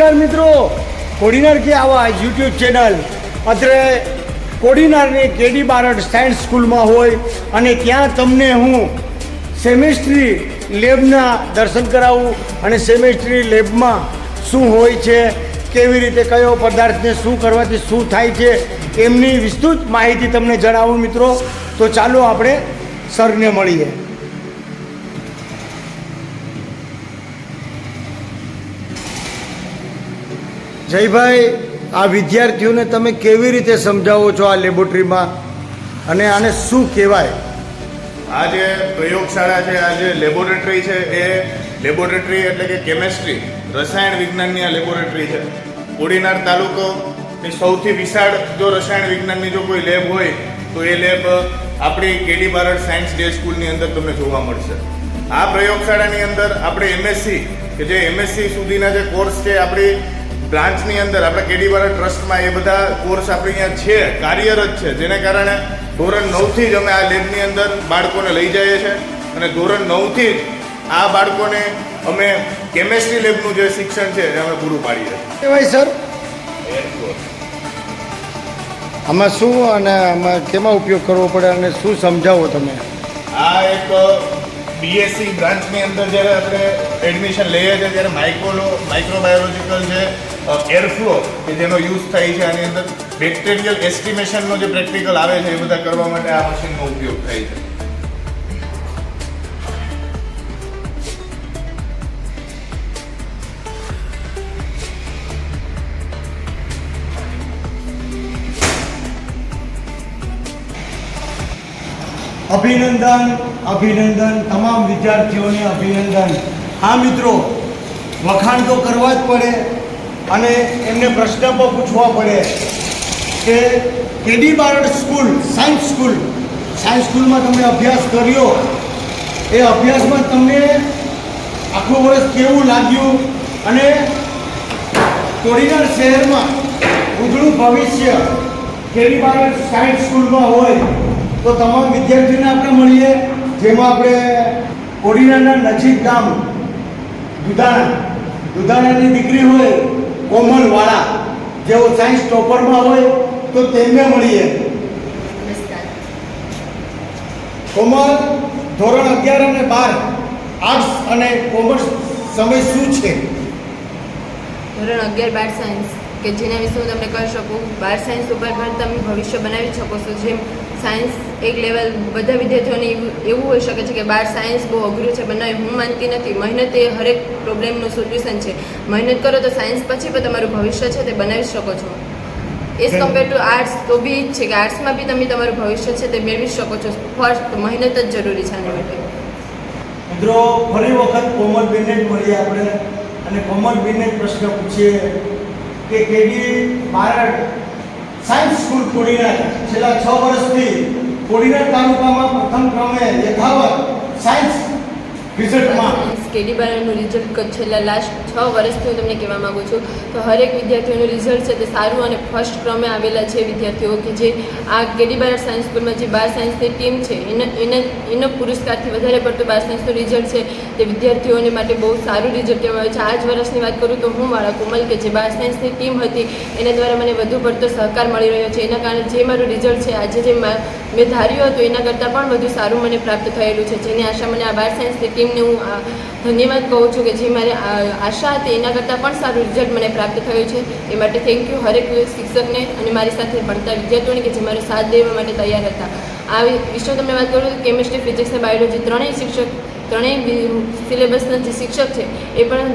નમસ્કાર મિત્રો. કોડીનાર કે આવાજ યુટ્યુબ ચેનલ અત્રે કોડીનારની કેડી બારડ સાયન્સ સ્કૂલમાં હોય અને ત્યાં તમને હું સેમેસ્ટ્રી લેબના દર્શન કરાવું અને સેમેસ્ટ્રી લેબમાં શું હોય છે, કેવી રીતે કયો પદાર્થને શું કરવાથી શું થાય છે, એમની વિસ્તૃત માહિતી તમને જણાવું મિત્રો. તો ચાલો આપણે સરને મળીએ. જયભાઈ, આ વિદ્યાર્થીઓને તમે કેવી રીતે સમજાવો છો આ લેબોરેટરીમાં? અને આને શું કહેવાય? આ જે પ્રયોગશાળા છે, આ જે લેબોરેટરી છે, એ લેબોરેટરી એટલે કે કેમેસ્ટ્રી, રસાયણ વિજ્ઞાનની આ લેબોરેટરી છે. કોડીનાર તાલુકોની સૌથી વિશાળ જો રસાયણ વિજ્ઞાનની જો કોઈ લેબ હોય, તો એ લેબ આપણી કેડી બારડ સાયન્સ ડે સ્કૂલની અંદર તમને જોવા મળશે. આ પ્રયોગશાળાની અંદર આપણે એમએસસી, કે જે એમએસસી સુધીના જે કોર્સ છે, આપણી બ્રાન્ચની અંદર આપણે કેડી બારડ ટ્રસ્ટમાં એ બધા કોર્સ આપણે અહીંયા છે કાર્યરત છે જેને કારણે ધોરણ નવથી જ અમે આ લેબની અંદર બાળકોને લઈ જઈએ છીએ અને ધોરણ નવથી જ આ બાળકોને અમે કેમેસ્ટ્રી લેબનું જે શિક્ષણ છે એ અમે પૂરું પાડીએ કહેવાય સર? આમાં શું અને આમાં કેમાં ઉપયોગ કરવો પડે અને શું સમજાવો તમે? આ એક બીએસસી બ્રાન્ચની અંદર જ્યારે આપણે એડમિશન લઈએ છીએ ત્યારે માઇક્રોલો માઇક્રોબાયોલોજિકલ જે એરફ્લો કે જેનો યુઝ થાય છે આની અંદર બેક્ટેરિયલ એસ્ટિમેશનનો જે પ્રેક્ટિકલ આવે છે એ બધા કરવા માટે આ મશીનનો ઉપયોગ થાય છે. અભિનંદન અભિનંદન તમામ વિદ્યાર્થીઓને અભિનંદન. હા મિત્રો, વખાણ તો કરવા જ પડે અને એમને પ્રશ્ન પણ પૂછવા પડે કે KD Barad school, science school, science સ્કૂલમાં તમે અભ્યાસ કર્યો? એ અભ્યાસમાં તમને આખું વર્ષ કેવું લાગ્યું? અને કોડીનાર શહેરમાં ઉજળું ભવિષ્ય કેડી બારડ સાયન્સ સ્કૂલમાં હોય, તો તમામ વિદ્યાર્થીઓને આપણે મળીએ, જેમાં આપણે કોડીનારના નજીક ગામ દુધાણા. દુધાણાની દીકરી હોય કોમલવાળા જેઓ સાયન્સ ટોપરમાં હોય તો તેમને મળીએ કોમલ ધોરણ અગિયાર અને બાર આર્ટ્સ અને કોમર્સ સમય શું છે? ધોરણ અગિયાર બાર સાયન્સ. કે જેના વિશે હું તમને કહી શકું બાર સાયન્સ ઉપર પણ તમે ભવિષ્ય બનાવી શકો છો. જેમ સાયન્સ એક લેવલ બધા વિદ્યાર્થીઓને એવું હોઈ શકે છે કે બાર સાયન્સ બહુ અઘરું છે બનાવી હું માનતી નથી. મહેનત એ હરેક પ્રોબ્લેમનું સોલ્યુશન છે. મહેનત કરો તો સાયન્સ પછી પણ તમારું ભવિષ્ય છે તે બનાવી શકો છો. એઝ કમ્પેર ટુ આર્ટ્સ તો બી છે કે આર્ટ્સમાં બી તમે તમારું ભવિષ્ય છે તે મેળવી શકો છો. ફર્સ્ટ મહેનત જ જરૂરી છે આના માટે. મિત્રો ફરી વખત કોમલબેનને જ મળીએ આપણે અને કોમલબેનને જ પ્રશ્ન પૂછીએ. કે KD Barad science school Kodinar છેલ્લા છ વર્ષથી કોડીનાર તાલુકામાં પ્રથમ ક્રમે યથાવત સાયન્સ રિઝલ્ટમાં કેડી બારનું રિઝલ્ટ છેલ્લા લાસ્ટ છ વર્ષથી હું તમને કહેવા માગું છું તો હરેક વિદ્યાર્થીઓનું રિઝલ્ટ છે તે સારું અને ફર્સ્ટ ક્રમે આવેલા છે વિદ્યાર્થીઓ કે જે આ કેડી બાર સાયન્સ સ્કૂલમાં જે બાર સાયન્સની ટીમ છે, એના એના એનો પુરસ્કારથી વધારે પડતું બાર સાયન્સનું રિઝલ્ટ છે તે વિદ્યાર્થીઓને માટે બહુ સારું રિઝલ્ટ કહેવામાં આવે છે. આ જ વર્ષની વાત કરું તો હું મારા કોમલ કે જે બાર સાયન્સની ટીમ હતી, એના દ્વારા મને વધુ પડતો સહકાર મળી રહ્યો છે. એના કારણે જે મારું રિઝલ્ટ છે, આજે જે મેં ધાર્યું હતું, એના કરતાં પણ વધુ સારું મને પ્રાપ્ત થયેલું છે. જેની આશા મને આ બાર સાયન્સની ટીમને હું ધન્યવાદ કહું છું કે જે મારે આશા હતી એના કરતાં પણ સારું રિઝલ્ટ મને પ્રાપ્ત થયું છે. એ માટે થેન્ક યુ હરેક શિક્ષકને અને મારી સાથે ભણતા વિદ્યાર્થીઓને કે જે મારો સાથ દેવા માટે તૈયાર હતા. આ વિષય તમે વાત કરું કેમેસ્ટ્રી ફિઝિક્સ અને બાયોલોજી ત્રણેય શિક્ષક, ત્રણેય સિલેબસના જે શિક્ષક છે, એ પણ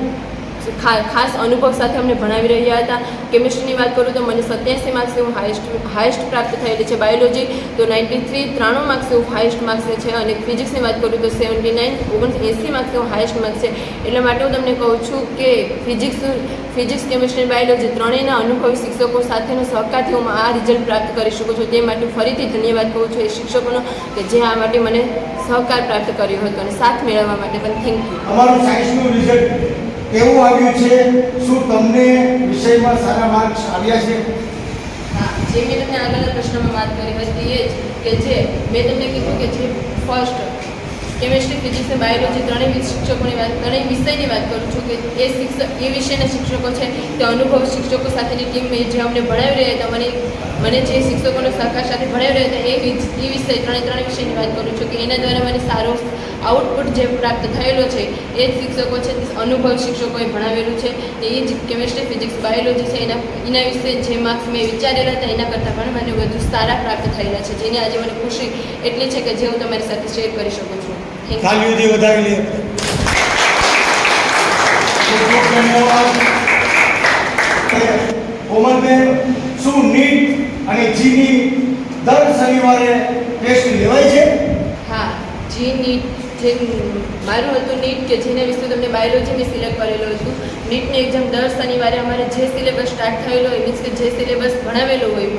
ખાસ અનુભવ સાથે અમને ભણાવી રહ્યા હતા. કેમિસ્ટ્રીની વાત કરું તો મને સત્યાસી માર્ક્સથી હું હાઈએસ્ટ હાઈએસ્ટ પ્રાપ્ત થયેલી છે. બાયોલોજી તો નાઇન્ટી થ્રી ત્રાણું માર્ક્સથી હું હાઈએસ્ટ માર્ક્સની છે અને ફિઝિક્સની વાત કરું તો સેવન્ટી નાઇન ઓગણ એંસી માર્ક્સથી હું હાઈએસ્ટ માર્ક્સ છે. એટલા માટે હું તમને કહું છું કે ફિઝિક્સ ફિઝિક્સ કેમિસ્ટ્રી બાયોલોજી ત્રણેયના અનુભવી શિક્ષકો સાથેનો સહકારથી હું આ રિઝલ્ટ પ્રાપ્ત કરી શકું છું. તે માટે ફરીથી ધન્યવાદ કહું છું એ શિક્ષકોનો કે જે આ માટે મને સહકાર પ્રાપ્ત કર્યો હતો અને સાથ મેળવવા માટે પણ થેન્ક યુ અમારું સાયન્સનું રિઝલ્ટ કેવું આવ્યું છે? શું તમને વિષયમાં સારા માર્ક્સ આવ્યા છે? જે મેં તમને આગળના પ્રશ્નમાં વાત કરી હતી એ જ કે જે મેં તમને કીધું કે જે ફર્સ્ટ કેમિસ્ટ્રી, ફિઝિક્સ અને બાયોલોજી ત્રણેય શિક્ષકોની વાત ત્રણેય વિષયની વાત કરું છું કે એ શિક્ષક એ વિષયના શિક્ષકો છે, તે અનુભવ શિક્ષકો સાથેની ટીમ જે અમને ભણાવી રહ્યા હતા, મને મને જે શિક્ષકોનો સહકાર સાથે ભણાવી રહ્યા હતા, એ એ વિષય ત્રણે ત્રણ વિષયની વાત કરું છું કે એના દ્વારા મને સારો આઉટપુટ જે પ્રાપ્ત થયેલો છે, એ જ શિક્ષકો છે અનુભવ શિક્ષકોએ ભણાવેલું છે. તે એ જ કેમેસ્ટ્રી, ફિઝિક્સ, બાયોલોજી છે, એના એના વિશે જે માર્ક્સ મેં વિચારેલા હતા, એના કરતાં પણ મને વધુ સારા પ્રાપ્ત થયેલા છે, જેની આજે મને ખુશી એટલી છે કે જે હું તમારી સાથે શેર કરી શકું છું. તાલીઓથી વધાવી લઈએ ખૂબ ખૂબ ધન્યવાદ કોમલબેન શું નીટ અને જીની દર શનિવારે ટેસ્ટ લેવાય છે? હા જી નીટ જે મારું હતું નીટ કે જેના વિશે તમને બાયોલોજી સિલેક્ટ કરેલો હતું નીટની એક્ઝામ દર શનિવારે અમારે જે સિલેબસ સ્ટાર્ટ થયેલો હોય મીન્સ કે જે સિલેબસ ભણાવેલો હોય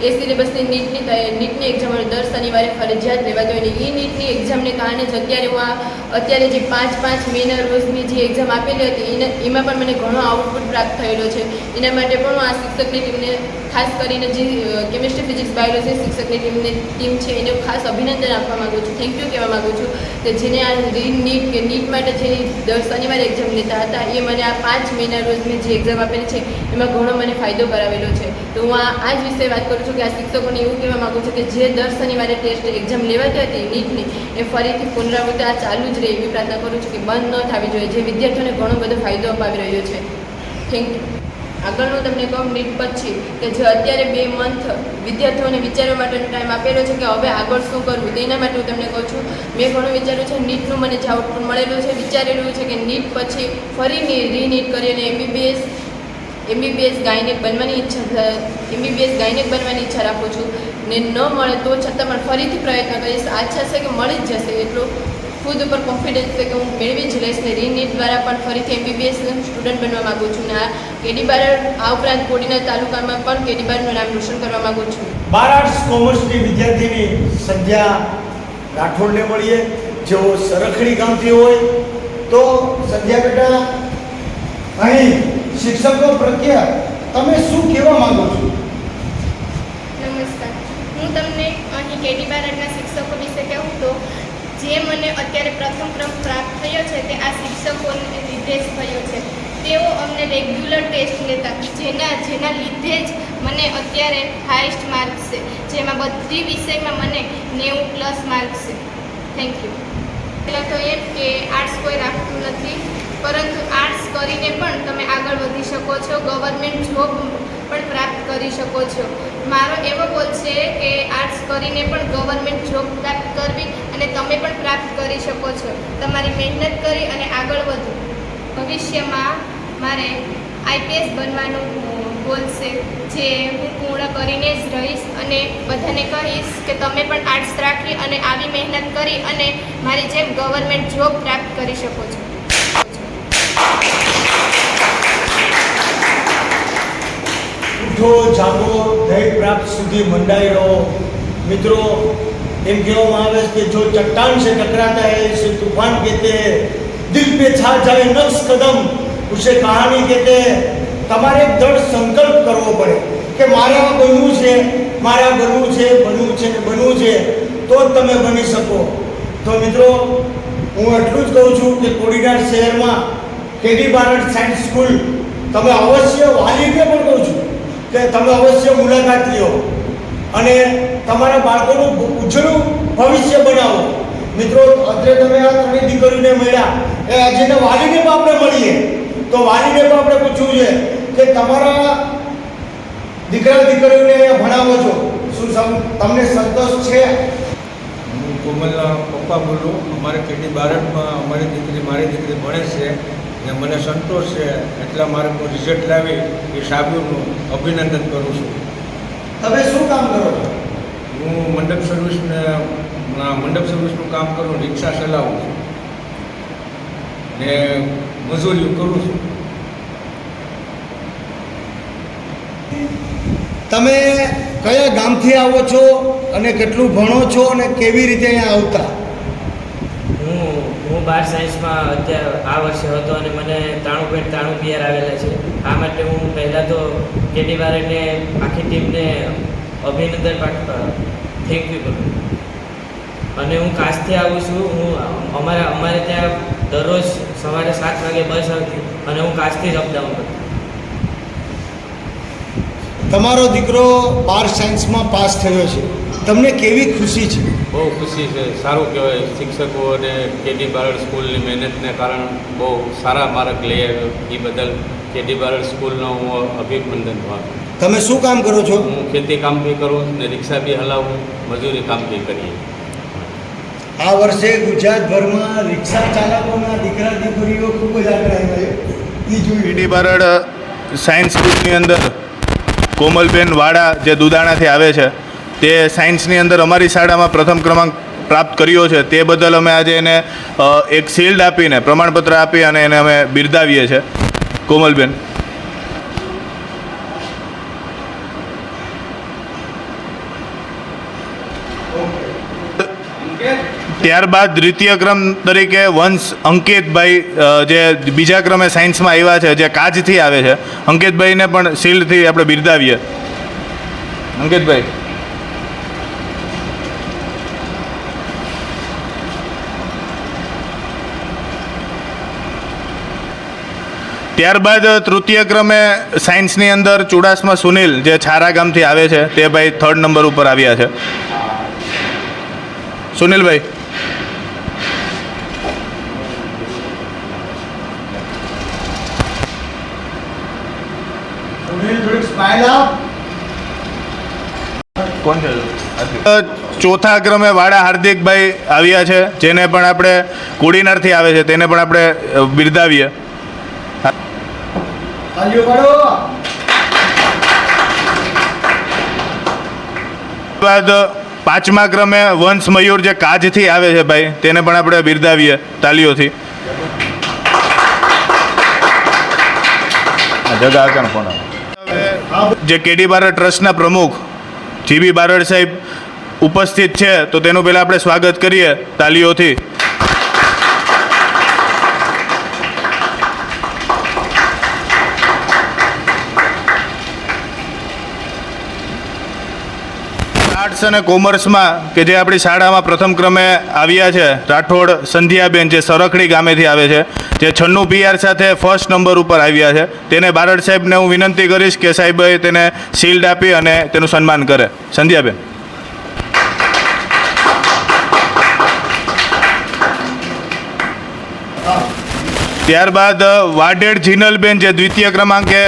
એ સિલેબસની નીટની નીટની એક્ઝામ દર શનિવારે ફરજિયાત હોય ને એ નીટની એક્ઝામને કારણે જ અત્યારે હું આ અત્યારે જે પાંચ પાંચ મેના રોજની જે એક્ઝામ આપેલી હતી, એને એમાં પણ મને ઘણો આઉટપુટ પ્રાપ્ત થયેલો છે. એના માટે પણ હું આ શિક્ષકની ટીમને ખાસ કરીને જે કેમિસ્ટ્રી ફિઝિક્સ બાયોલોજી શિક્ષકની ટીમને ટીમ છે, એને ખાસ અભિનંદન આપવા માગું છું. થેન્ક યુ કહેવા માગું છું કે જેને આ નીટ કે નીટ માટે જે દર શનિવારે એક્ઝામ લેતા હતા, એ મને આ પાંચ મહિના રોજ જે એક્ઝામ આપેલી છે, એમાં ઘણો મને ફાયદો કરાવેલો છે. તો હું આ આ જ વિશે વાત કરું છું કે આ શિક્ષકોને એવું કહેવા માગું છું કે જે દર શનિવારે ટેસ્ટ એક્ઝામ લેવાતી હતી નીટની એ ફરીથી પુનરાવૃત્તિ આ ચાલુ જ રહે એવી પ્રાર્થના કરું છું કે બંધ ન થવી જોઈએ. જે વિદ્યાર્થીઓને ઘણો બધો ફાયદો અપાવી રહ્યો છે. થેન્ક યુ આગળનું તમને કહું નીટ પછી કે જે અત્યારે બે મંથ વિદ્યાર્થીઓને વિચારવા માટેનો ટાઈમ આપેલો છે કે હવે આગળ શું કરવું તેના માટે હું તમને કહું છું, મેં ઘણું વિચાર્યું છે નીટનું મને જે આઉટપુટ મળેલું છે, વિચારેલું છે કે નીટ પછી ફરી રીનીટ કરીને એમબીબીએસ એમબીબીએસ ગાયનેક બનવાની ઈચ્છા એમબીબીએસ ગાયનેક બનવાની ઈચ્છા રાખું છું. ને ન મળે તો છતાં પણ ફરીથી પ્રયત્ન કરીશ. આશા છે કે મળી જ જશે એટલું. ખુદ ઉપર કોન્ફિડન્સ છે કે હું મેળવી જ લઈશ ને રીનીટ દ્વારા પણ ફરીથી એમબીબીએસ સ્ટુડન્ટ બનવા માગું છું ને આ કેડી બાર આ ઉપરાંત કોડીના તાલુકામાં પણ કેડી બારનું નામ રોશન કરવા માગું છું. બાર આર્ટ્સ કોમર્સની વિદ્યાર્થીની સંધ્યા રાઠોડને મળીએ. જેઓ સરખડી ગામથી હોય તો સંધ્યા બેટા અહીં શિક્ષકો પ્રત્યે તમે શું કહેવા માંગો છો? નમસ્કાર. હું તમને અહીં કેડી બારડના શિક્ષકો વિશે કહું તો જે મને અત્યારે પ્રથમ ક્રમ પ્રાપ્ત થયો છે તે આ શિક્ષકોને લીધે જ થયો છે. તેઓ અમને રેગ્યુલર ટેસ્ટ લેતા, જેના જેના લીધે જ મને અત્યારે હાઈએસ્ટ માર્ક્સ છે. જેમાં બધી વિષયમાં મને નેવું પ્લસ માર્ક્સ છે. થેન્ક યુ પહેલાં તો એમ કે આર્ટ્સ કોઈ રાખતું નથી, પરંતુ આર્ટ્સ કરીને પણ તમે આગળ વધી શકો છો. ગવર્મેન્ટ જોબ પણ પ્રાપ્ત કરી શકો છો. મારો એવો ગોલ છે કે આર્ટ્સ કરીને પણ ગવર્મેન્ટ જોબ પ્રાપ્ત કરવી અને તમે પણ પ્રાપ્ત કરી શકો છો. તમારી મહેનત કરી અને આગળ વધો. ભવિષ્યમાં મારે આઈપીએસ બનવાનું ગોલ છે જે હું પૂર્ણ કરીને જ રહીશ અને બધાને કહીશ કે તમે પણ આર્ટ્સ રાખી અને આવી મહેનત કરી અને મારી જેમ ગવર્મેન્ટ જોબ પ્રાપ્ત કરી શકો છો. જથ્થો જાગો ધ્યેય પ્રાપ્ત સુધી મંડાઈ રહો મિત્રો, એમ કહેવામાં આવે છે કે જો ચટ્ટાન છે ટકરાતા હે સે તૂફાન કહેતે, દિલ પે છા જાય નક્સ કદમ. ઉસે કહાની કહેતે, તમારે દ્રઢ સંકલ્પ કરવો પડે કે મારે આ બનવું છે, મારે આ બનવું છે બનવું છે ને બનવું છે, તો જ તમે બની શકો. તો મિત્રો, હું એટલું જ કહું છું કે કોડીનાર શહેરમાં કેડી બારડ સાયન્સ સ્કૂલ, તમે અવશ્ય વાલીને પણ કહું છું કે તમે અવશ્ય મુલાકાત લ્યો. અને તમારા બાળકોનું ઉજળું ભવિષ્ય બનાવો. મિત્રો અત્યારે તમે આ ત્રણેય દીકરીઓને મળ્યા. એ આજના વાલીને પણ આપણે મળીએ. તો વાલીને પણ આપણે પૂછવું છે કે તમારા દીકરા દીકરીઓને ભણાવો છો. શું સમ- તમને સંતોષ છે? હું કોમલના પપ્પા બોલું. અમારે કેટી બારડમાં અમારી દીકરી, મારી દીકરી ભણે છે. ને મને સંતોષ છે એટલા મારે હું રિઝલ્ટ લાવી એ સાબુનું અભિનંદન કરું છું. તમે શું કામ કરો છો? હું મંડપ સર્વિસને મંડપ સર્વિસનું કામ કરું રિક્ષા ચલાવું છું. ને મજૂરી કરું છું. તમે કયા ગામથી આવો છો અને કેટલું ભણો છો અને કેવી રીતે અહીંયા આવતા? હું બાર સાયન્સમાં અત્યારે આ વર્ષે હતો અને મને ત્રાણું પોઈન્ટ ત્રાણું પીઆર આવેલા છે. આ માટે હું પહેલાં તો કેટી બારડને આખી ટીમને અભિનંદન થેન્ક યુ કરું. અને હું કાચથી આવું છું, હું અમારા, અમારે ત્યાં દરરોજ સવારે સાત વાગે બસ આવતી અને હું કાચથી જ અપડાઉન કરતો તમારો દીકરો બાર સાયન્સમાં પાસ થયો છે. તમને કેવી ખુશી છે? બહુ ખુશી છે. સારું કહેવાય. શિક્ષકો અને કેડી બારડ સ્કૂલની મહેનતને કારણે બહુ સારા માર્ક લઈ આવ્યો. એ બદલ કેડી બારડ સ્કૂલનો હું અભિનંદન પાઠવું તમે શું કામ કરો છો? હું ખેતી કામ બી કરું ને રિક્ષા બી હલાવું મજૂરી કામ બી કરીએ. આ વર્ષે ગુજરાતભરમાં રિક્ષા ચાલકોના દીકરા દીકરીઓ ખૂબ જ આગળ આવ્યા છે એ જોયું પીડી બારડ સાયન્સ ગ્રુપની અંદર કોમલબેન વાડા જે દુદાણાથી આવે છે તે સાયન્સની અંદર અમારી શાળામાં પ્રથમ ક્રમાંક પ્રાપ્ત કર્યો છે. તે બદલ અમે આજે એને એક શિલ્ડ આપીને, પ્રમાણપત્ર આપી અને એને અમે બિરદાવીએ છીએ કોમલબેન. ત્યારબાદ દ્વિતીય ક્રમ તરીકે વંશ અંકિતભાઈ જે બીજા ક્રમે સાયન્સમાં આવ્યા છે, જે કાજથી આવે છે. અંકિતભાઈને પણ શિલ્ડથી આપણે બિરદાવીએ. અંકિતભાઈ. ત્યારબાદ તૃતીય ક્રમે સાયન્સની અંદર ચુડાસમા સુનિલ જે છારા ગામથી આવે છે તે ભાઈ થર્ડ નંબર ઉપર આવ્યા છે. સુનિલભાઈ. ચોથા ક્રમે વાડા હાર્દિકભાઈ આવ્યા છે જેને પણ આપણે કુડીનારથી આવે છે તેને પણ આપણે બિરદાવીએ. તાલીઓ પાડો બાદ પાંચમા ક્રમે વંશ મયુર જે કાજથી આવે છે ભાઈ તેને પણ આપણે બિરદાવીએ તાલીઓથી. જે કેડી બારડ ટ્રસ્ટના પ્રમુખ જીબી બારડ સાહેબ ઉપસ્થિત છે તો તેનું પહેલાં આપણે સ્વાગત કરીએ તાલીઓથી. આર્ટ્સ અને કોમર્સમાં કે જે આપણી શાળામાં પ્રથમ ક્રમે આવ્યા છે, રાઠોડ સંધ્યાબેન જે સરખડી ગામેથી આવે છે, જે છન્નું પીઆર સાથે ફર્સ્ટ નંબર ઉપર આવ્યા છે, તેને બારડ સાહેબને હું વિનંતી કરીશ કે સાહેબે તેને શિલ્ડ આપી અને તેનું સન્માન કરે. સંધ્યાબેન. ત્યારબાદ વાઢેડ જીનલબેન જે દ્વિતીય ક્રમાંકે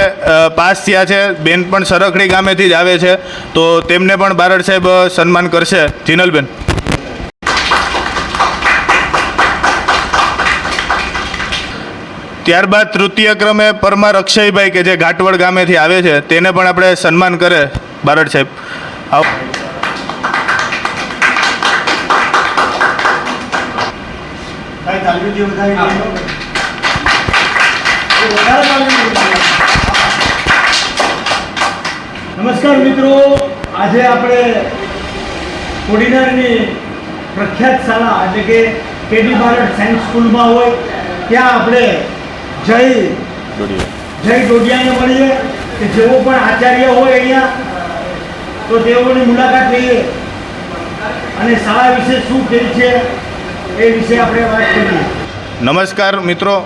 પાસ થયા છે, બેન પણ સરખડી ગામેથી જ આવે છે. તો તેમને પણ બારડ સાહેબ સન્માન કરશે. જીનલબેન. ત્યારબાદ તૃતીય ક્રમે પરમાર અક્ષયભાઈ કે જે ઘાટવડ ગામેથી આવે છે, તેને પણ આપણે સન્માન કરે, બારડ સાહેબ. આવો. ભાઈ નમસ્કાર મિત્રો. આજે આપણે કોડીનારની પ્રખ્યાત શાળા, એટલે કે કેડી ભારત સાયન્સ સ્કૂલમાં હોય, ત્યાં આપણે જય જય ડોડિયાને મળીએ. કે જેઓ પણ આચાર્ય હોય અહીંયા, તો તેઓની મુલાકાત લઈએ. અને શાળા વિશે શું કહે છે એ વિશે આપણે વાત કરીએ. નમસ્કાર મિત્રો.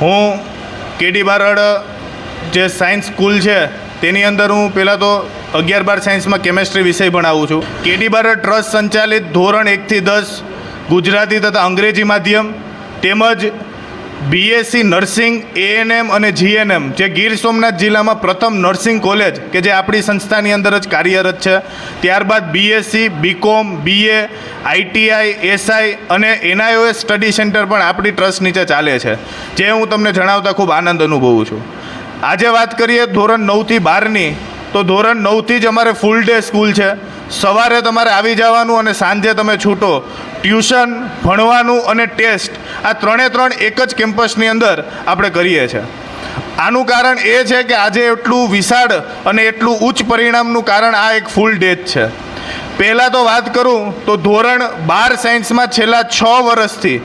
હું કેડી બારડ જે સાયન્સ સ્કૂલ છે, તેની અંદર હું પહેલાં તો અગિયાર બાર સાયન્સમાં કેમેસ્ટ્રી વિષય ભણાવું છું. કેડી બારડ ટ્રસ્ટ સંચાલિત ધોરણ એકથી દસ ગુજરાતી તથા અંગ્રેજી માધ્યમ તેમજ બીએસસી નર્સિંગ એએનએમ અને જીએનએમ જે ગીર સોમનાથ જિલ્લામાં પ્રથમ નર્સિંગ કોલેજ કે જે આપણી સંસ્થાની અંદર જ કાર્યરત છે. ત્યારબાદ BSc BCom BA ITI SI અને એનઆઈઓએસ સ્ટડી સેન્ટર પણ આપણી ટ્રસ્ટ નીચે ચાલે છે, જે હું તમને જણાવતા ખૂબ આનંદ અનુભવું છું. આજે વાત કરીએ ધોરણ નવથી બારની તો ધોરણ નવથી જ અમારે ફૂલ ડે સ્કૂલ છે. સવારે તમારે આવી જવાનું અને સાંજે તમે છૂટો. ટ્યુશન ભણવાનું અને ટેસ્ટ આ ત્રણે ત્રણ એક જ કેમ્પસની અંદર આપણે કરીએ છીએ. આનું કારણ એ છે કે આજે એટલું વિશાળ અને એટલું ઉચ્ચ પરિણામનું કારણ આ એક ફૂલ ડે જ છે. પહેલાં તો વાત કરું તો ધોરણ બાર સાયન્સમાં છેલ્લા છ વર્ષથી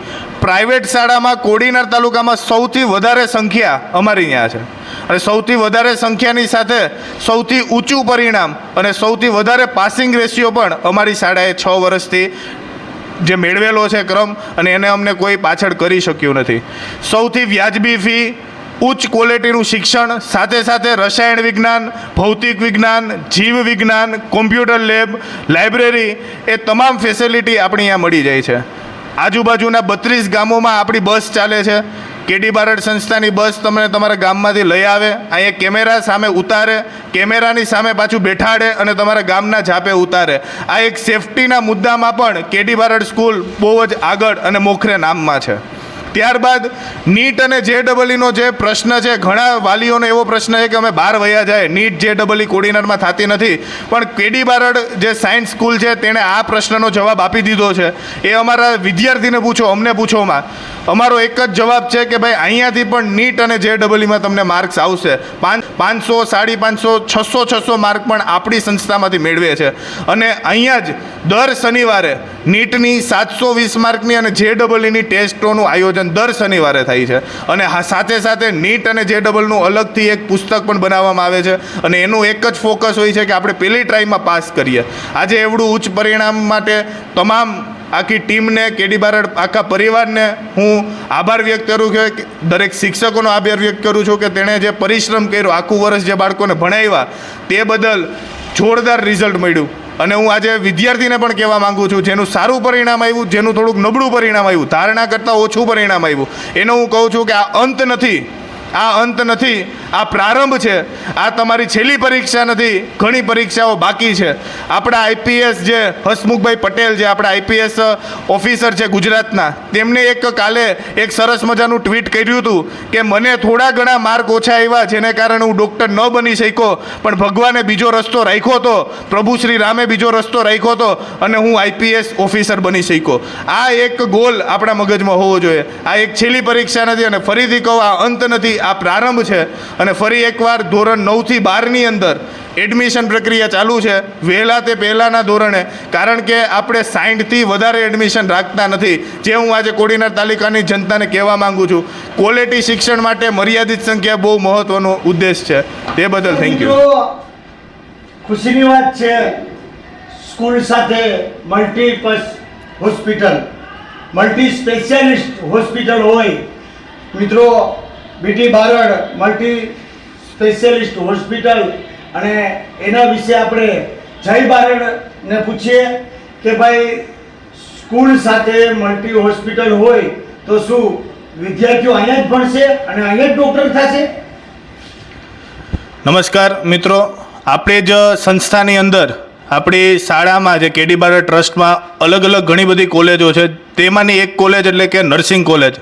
પ્રાઇવેટ શાળામાં કોડીનાર તાલુકામાં સૌથી વધારે સંખ્યા અમારી ત્યાં છે. અને સૌથી વધારે સંખ્યાની સાથે સૌથી ઊંચું પરિણામ અને સૌથી વધારે પાસિંગ રેશિયો પણ અમારી શાળાએ છ વર્ષથી જે મેળવેલો છે ક્રમ અને એને અમને કોઈ પાછળ કરી શક્યું નથી. સૌથી વ્યાજબી ફી ઉચ્ચ ક્વોલિટીનું શિક્ષણ, સાથે સાથે રસાયણ વિજ્ઞાન, ભૌતિક વિજ્ઞાન, જીવ વિજ્ઞાન કોમ્પ્યુટર લેબ લાઇબ્રેરી એ તમામ ફેસિલિટી આપણી અહીંયા મળી જાય છે. આજુબાજુના બત્રીસ ગામોમાં આપણી બસ ચાલે છે. કેડી બારડ સંસ્થાની બસ તમને તમારા ગામમાંથી લઈ આવે, અહીંયા કેમેરા સામે ઉતારે, કેમેરાની સામે પાછું બેઠાડે અને તમારા ગામના ઝાપે ઉતારે. આ એક સેફટીના મુદ્દામાં પણ કેડી બારડ સ્કૂલ બહુ જ આગળ અને મોખરે નામમાં છે. ત્યારબાદ નીટ અને જે ડબલઈનો જે પ્રશ્ન છે, ઘણા વાલીઓનો એવો પ્રશ્ન છે કે અમે બહાર વયા જાય, નીટ જે ડબલઈ કોડિનરમાં થતી નથી. પણ કેડી બારડ જે સાયન્સ સ્કૂલ છે, તેણે આ પ્રશ્નનો જવાબ આપી દીધો છે. એ અમારા વિદ્યાર્થીને પૂછો, અમને પૂછોમાં અમારો એક જ જવાબ છે કે ભાઈ, અહીંયાથી પણ નીટ અને જે ડબલઈમાં તમને માર્ક્સ આવશે. પાંચ પાંચસો, સાડી પાંચસો, છસો છસો માર્ક પણ આપણી સંસ્થામાંથી મેળવે છે. અને અહીંયા જ દર શનિવારે નીટની સાતસો વીસ માર્કની અને જે ડબલઈની ટેસ્ટોનું આયોજન દર શનિવારે થાય છે. અને સાથે સાથે નીટ અને જે ડબલનું અલગથી એક પુસ્તક પણ બનાવવામાં આવે છે. અને એનું એક જ ફોકસ હોય છે કે આપણે પહેલી ટ્રાયમાં પાસ કરીએ. આજે એવડું ઉચ્ચ પરિણામ માટે તમામ આખી ટીમને, કેડી બારડ, આખા પરિવારને હું આભાર વ્યક્ત કરું છું કે દરેક શિક્ષકોનો આભાર વ્યક્ત કરું છું કે તેણે જે પરિશ્રમ કર્યો, આખું વર્ષ જે બાળકોને ભણાવ્યા, તે બદલ જોરદાર રિઝલ્ટ મળ્યું. અને હું આજે વિદ્યાર્થીને પણ કહેવા માગું છું, જેનું સારું પરિણામ આવ્યું, જેનું થોડુંક નબળું પરિણામ આવ્યું, ધારણા કરતાં ઓછું પરિણામ આવ્યું. એનું હું કહું છું કે આ અંત નથી. આ અંત નથી, આ પ્રારંભ છે. આ તમારી છેલ્લી પરીક્ષા નથી, ઘણી પરીક્ષાઓ બાકી છે. આપણા આઈપીએસ જે હસમુખભાઈ પટેલ જે આપણા આઈપીએસ ઓફિસર છે ગુજરાતના, તેમને એક કાલે એક સરસ મજાનું ટ્વીટ કર્યું હતું કે મને થોડા ઘણા માર્ક ઓછા આવ્યા જેને કારણે હું ડૉક્ટર ન બની શક્યો. પણ ભગવાને બીજો રસ્તો રાખ્યો હતો, પ્રભુ શ્રી રામે બીજો રસ્તો રાખ્યો હતો અને હું આઈપીએસ ઓફિસર બની શક્યો. આ એક ગોલ આપણા મગજમાં હોવો જોઈએ. આ એક છેલ્લી પરીક્ષા નથી અને ફરીથી કહું, આ અંત નથી આ પ્રારંભ છે અને ફરી એકવાર ધોરણ નવથી બારની અંદર એડમિશન પ્રક્રિયા ચાલુ છે. વહેલા તે પહેલાંના ધોરણે, કારણ કે આપણે સાઠથી વધારે એડમિશન રાખતા નથી, જે હું આજે કોડીનાર તાલુકાની જનતાને કહેવા માંગુ છું. ક્વોલિટી શિક્ષણ માટે મર્યાદિત સંખ્યા બહુ મહત્ત્વનો ઉદ્દેશ છે. તે બદલ થેન્ક યુ ખુશીની વાત છે, સ્કૂલ સાથે મલ્ટીપર્સ હોસ્પિટલ મલ્ટી સ્પેશિયાલિસ્ટ હોસ્પિટલ હોય. મિત્રો BT Barad multi specialist hospital. અને એના વિશે આપણે જય બારડને પૂછીએ કે ભાઈ, સ્કૂલ સાથે મલ્ટી હોસ્પિટલ હોય તો શું વિદ્યાર્થીઓ અહીંયા જ ભણશે અને અહીંયા જ ડૉક્ટર થશે? નમસ્કાર મિત્રો, આપણે જ સંસ્થાની અંદર આપણી શાળામાં જે કેડી બારડ ટ્રસ્ટમાં અલગ અલગ ઘણી બધી કોલેજો છે. તેમાંની એક કોલેજ એટલે કે નર્સિંગ કોલેજ.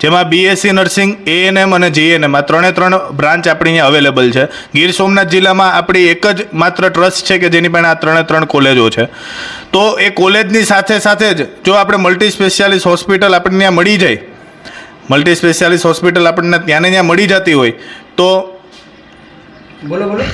જેમાં બીએસસી નર્સિંગ એએનએમ અને જીએનએમ આ ત્રણે ત્રણ બ્રાન્ચ આપણી અહીંયા અવેલેબલ છે. ગીર સોમનાથ જિલ્લામાં આપણી એક જ માત્ર ટ્રસ્ટ છે કે જેની પાસે આ ત્રણે ત્રણ કોલેજો છે. તો એ કોલેજની સાથે સાથે જ જો આપણે મલ્ટી સ્પેશિયાલિસ્ટ હોસ્પિટલ આપણને ત્યાં મળી જાય મલ્ટી સ્પેશિયાલિસ્ટ હોસ્પિટલ આપણને ત્યાંને ત્યાં મળી જતી હોય, તો બોલો બોલો.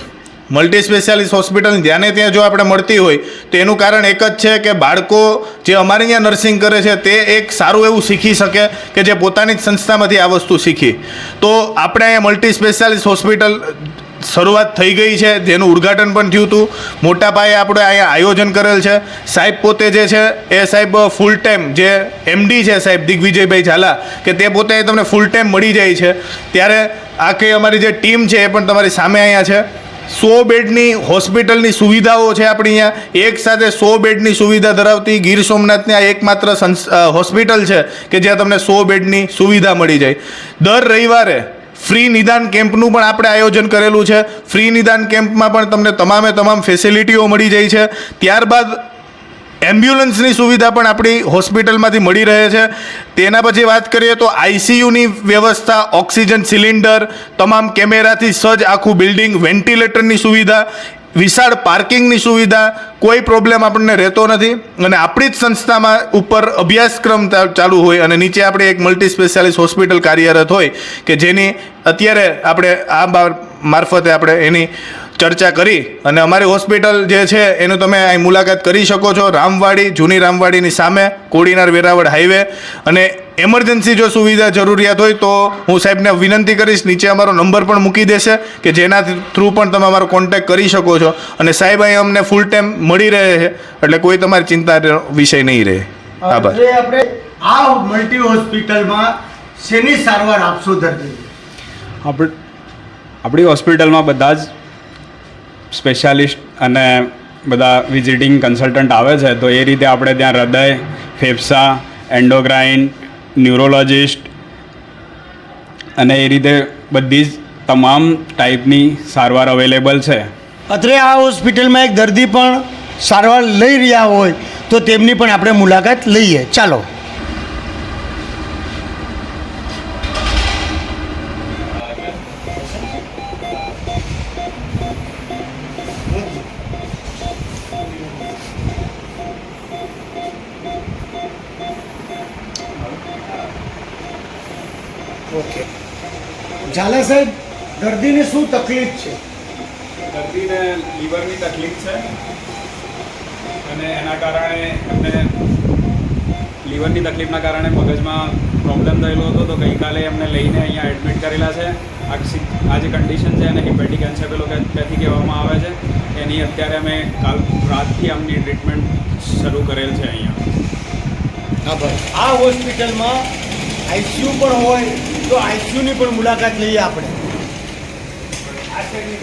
મલ્ટી સ્પેશિયાલિસ્ટ હોસ્પિટલ જ્યાં ત્યાં જો આપણે મળતી હોય, તો એનું કારણ એક જ છે કે બાળકો જે અમારે અહીંયા નર્સિંગ કરે છે, તે એક સારું એવું શીખી શકે કે જે પોતાની જ સંસ્થામાંથી આ વસ્તુ શીખી. તો આપણે અહીંયા મલ્ટી સ્પેશિયાલિસ્ટ હોસ્પિટલ શરૂઆત થઈ ગઈ છે, જેનું ઉદ્ઘાટન પણ થયું હતું. મોટા પાયે આપણે અહીંયા આયોજન કરેલ છે. સાહેબ પોતે જે છે, એ સાહેબ ફૂલ ટાઈમ જે એમડી છે સાહેબ, દિગ્વિજયભાઈ ઝાલા, કે તે પોતે તમને ફૂલ ટાઈમ મળી જાય છે. ત્યારે આખી અમારી જે ટીમ છે એ પણ તમારી સામે અહીંયા છે. સો બેડની હોસ્પિટલની સુવિધાઓ છે આપણી અહીંયા. એક સાથે સો બેડની સુવિધા ધરાવતી ગીર સોમનાથની આ એકમાત્ર હોસ્પિટલ છે કે જ્યાં તમને સો બેડની સુવિધા મળી જાય. દર રવિવારે ફ્રી નિદાન કેમ્પનું પણ આપણે આયોજન કરેલું છે. ફ્રી નિદાન કેમ્પમાં પણ તમને તમામે તમામ ફેસિલિટીઓ મળી જાય છે. ત્યારબાદ એમ્બ્યુલન્સની સુવિધા પણ આપણી હોસ્પિટલમાંથી મળી રહે છે. તેના પછી વાત કરીએ તો આઈસીયુની વ્યવસ્થા, ઓક્સિજન સિલિન્ડર, તમામ કેમેરાથી સજ્જ આખું બિલ્ડિંગ, વેન્ટિલેટરની સુવિધા, વિશાળ પાર્કિંગની સુવિધા, કોઈ પ્રોબ્લેમ આપણને રહેતો નથી. અને આપણી જ સંસ્થામાં ઉપર અભ્યાસક્રમ ચાલુ હોય અને નીચે આપણે એક મલ્ટી સ્પેશિયાલિસ્ટ હોસ્પિટલ કાર્યરત હોય કે જેની અત્યારે આપણે આ મારફતે આપણે એની ચર્ચા કરી અને અમારી હોસ્પિટલ જે છે એનું તમે અહીં મુલાકાત કરી શકો છો. રામવાડી જૂની રામવાડીની સામે કોડીનાર વેરાવળ હાઈવે. અને એમરજન્સી જો સુવિધા જરૂરિયાત હોય તો હું સાહેબને વિનંતી કરીશ નીચે અમારો નંબર પણ મૂકી દેશે કે જેના થ્રુ પણ તમે અમારો કોન્ટેક્ટ કરી શકો છો. અને સાહેબ અહીં અમને ફૂલ ટાઈમ મળી રહે છે એટલે કોઈ તમારી ચિંતા વિષય નહીં રહે. આભાર. આપણે આ મલ્ટી હોસ્પિટલમાં શેની સારવાર આપશો દર્દી આપણ આપણી હોસ્પિટલમાં બધા જ સ્પેશિયાલિસ્ટ અને બધા વિઝિટિંગ કન્સલ્ટન્ટ આવે છે, તો એ રીતે આપણે ત્યાં હૃદય, ફેફસા એન્ડોક્રાઇન ન્યુરોલોજિસ્ટ અને એ રીતે બધી જ તમામ ટાઈપની સારવાર અવેલેબલ છે. અત્રે આ હોસ્પિટલમાં એક દર્દી પણ સારવાર લઈ રહ્યા હોય, તો તેમની પણ આપણે મુલાકાત લઈએ. ચાલો. તકલીફ છે. દર્દીને લીવરની તકલીફ છે અને એના કારણે એમને લીવરની તકલીફના કારણે મગજમાં પ્રોબ્લેમ થયેલો હતો તો ગઈકાલે એમને લઈને અહીંયા એડમિટ કરેલા છે. આ જે કન્ડિશન છે એને હિપેટિક એન્સેફેલોપેથી કહેવામાં આવે છે. એની અત્યારે અમે કાલ રાતથી આમની ટ્રીટમેન્ટ શરૂ કરેલ છે અહીંયા. આ હોસ્પિટલમાં આઈસીયુ પણ હોય તો આઈસીયુની પણ મુલાકાત લઈએ આપણે. आचरण